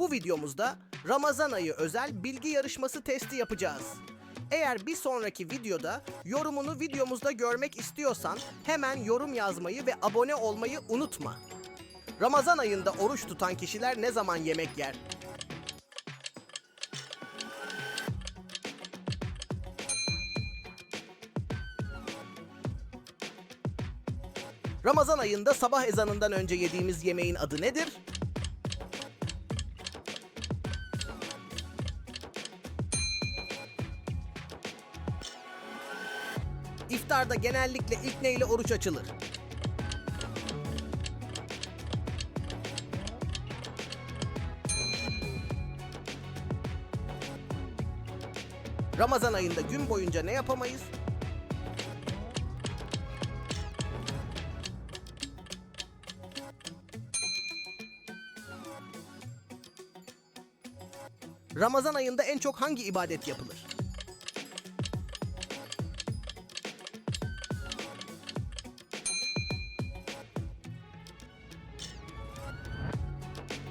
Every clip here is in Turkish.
Bu videomuzda Ramazan ayı özel bilgi yarışması testi yapacağız. Eğer bir sonraki videoda yorumunu videomuzda görmek istiyorsan hemen yorum yazmayı ve abone olmayı unutma. Ramazan ayında oruç tutan kişiler ne zaman yemek yer? Ramazan ayında sabah ezanından önce yediğimiz yemeğin adı nedir? İftarda genellikle ilk neyle oruç açılır? Ramazan ayında gün boyunca ne yapamayız? Ramazan ayında en çok hangi ibadet yapılır?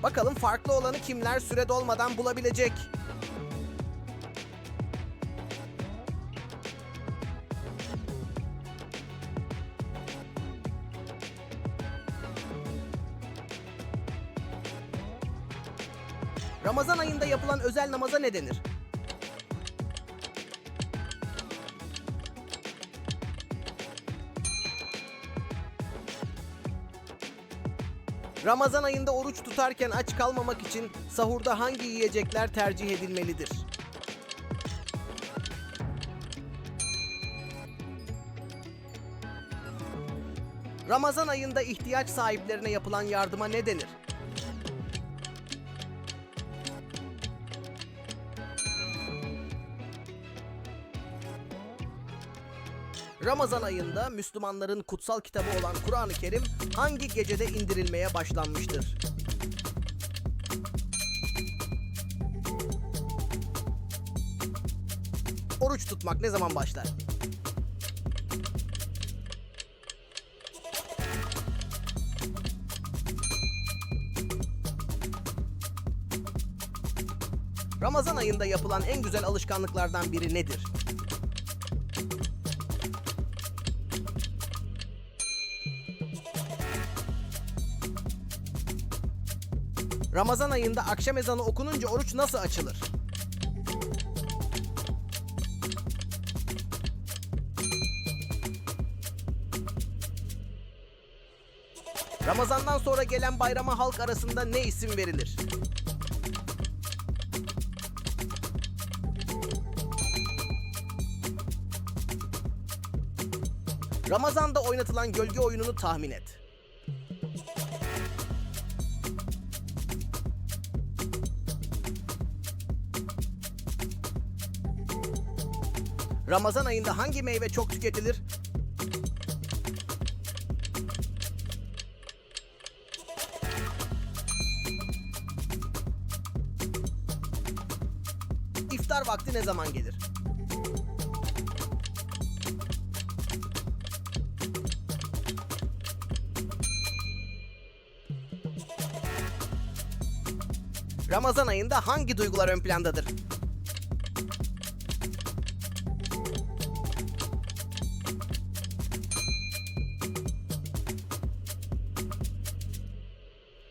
Bakalım farklı olanı kimler süre dolmadan bulabilecek? Ramazan ayında yapılan özel namaza ne denir? Ramazan ayında oruç tutarken aç kalmamak için sahurda hangi yiyecekler tercih edilmelidir? Ramazan ayında ihtiyaç sahiplerine yapılan yardıma ne denir? Ramazan ayında Müslümanların kutsal kitabı olan Kur'an-ı Kerim hangi gecede indirilmeye başlanmıştır? Oruç tutmak ne zaman başlar? Ramazan ayında yapılan en güzel alışkanlıklardan biri nedir? Ramazan ayında akşam ezanı okununca oruç nasıl açılır? Ramazandan sonra gelen bayrama halk arasında ne isim verilir? Ramazan'da oynatılan gölge oyununu tahmin et. Ramazan ayında hangi meyve çok tüketilir? İftar vakti ne zaman gelir? Ramazan ayında hangi duygular ön plandadır?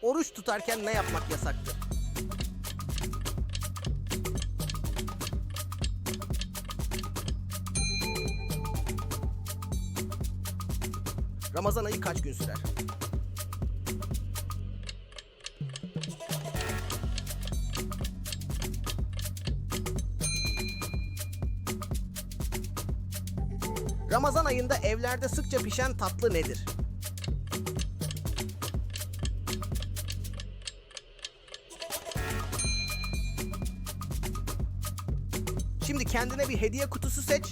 Oruç tutarken ne yapmak yasaktır? Ramazan ayı kaç gün sürer? Ramazan ayında evlerde sıkça pişen tatlı nedir? Kendine bir hediye kutusu seç.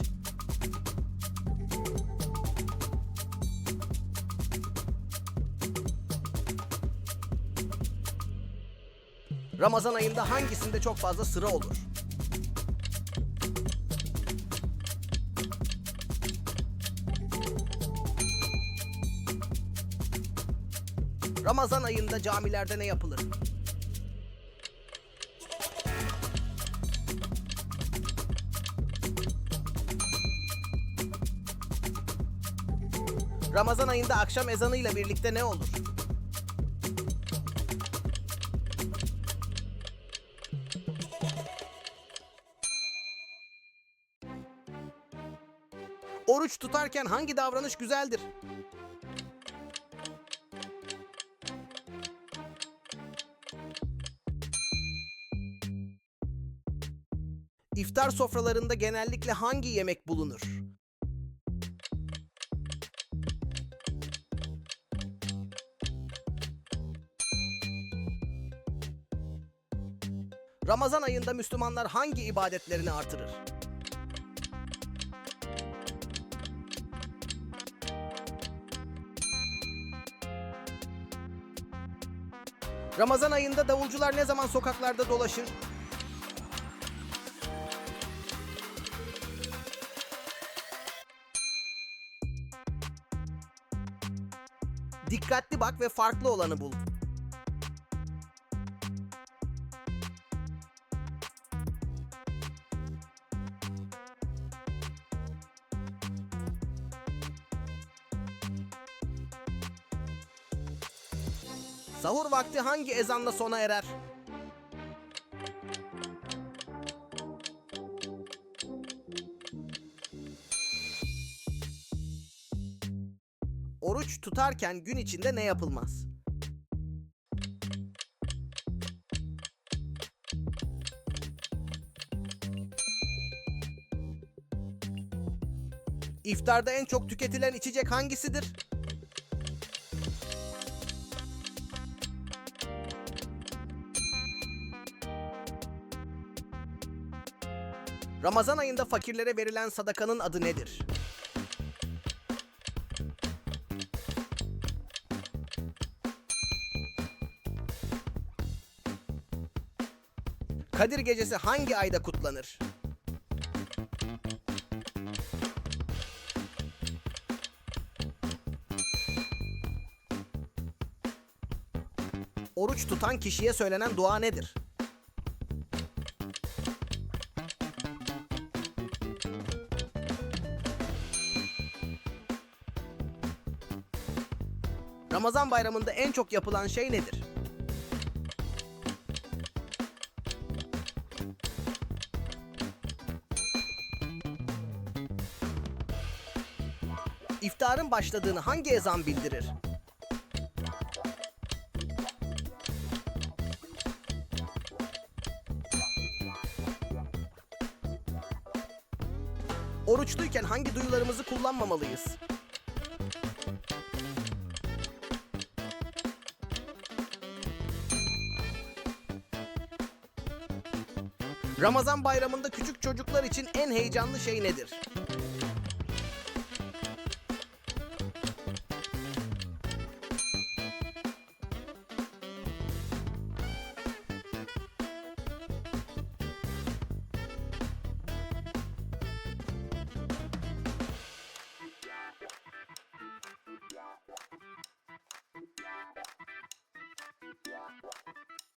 Ramazan ayında hangisinde çok fazla sıra olur? Ramazan ayında camilerde ne yapılır? Ramazan ayında akşam ezanıyla birlikte ne olur? Oruç tutarken hangi davranış güzeldir? İftar sofralarında genellikle hangi yemek bulunur? Ramazan ayında Müslümanlar hangi ibadetlerini artırır? Ramazan ayında davulcular ne zaman sokaklarda dolaşır? Dikkatli bak ve farklı olanı bul. Sahur vakti hangi ezanla sona erer? Oruç tutarken gün içinde ne yapılmaz? İftarda en çok tüketilen içecek hangisidir? Ramazan ayında fakirlere verilen sadakanın adı nedir? Kadir Gecesi hangi ayda kutlanır? Oruç tutan kişiye söylenen dua nedir? Ramazan bayramında en çok yapılan şey nedir? İftarın başladığını hangi ezan bildirir? Oruçluyken hangi duyularımızı kullanmamalıyız? Ramazan bayramında küçük çocuklar için en heyecanlı şey nedir?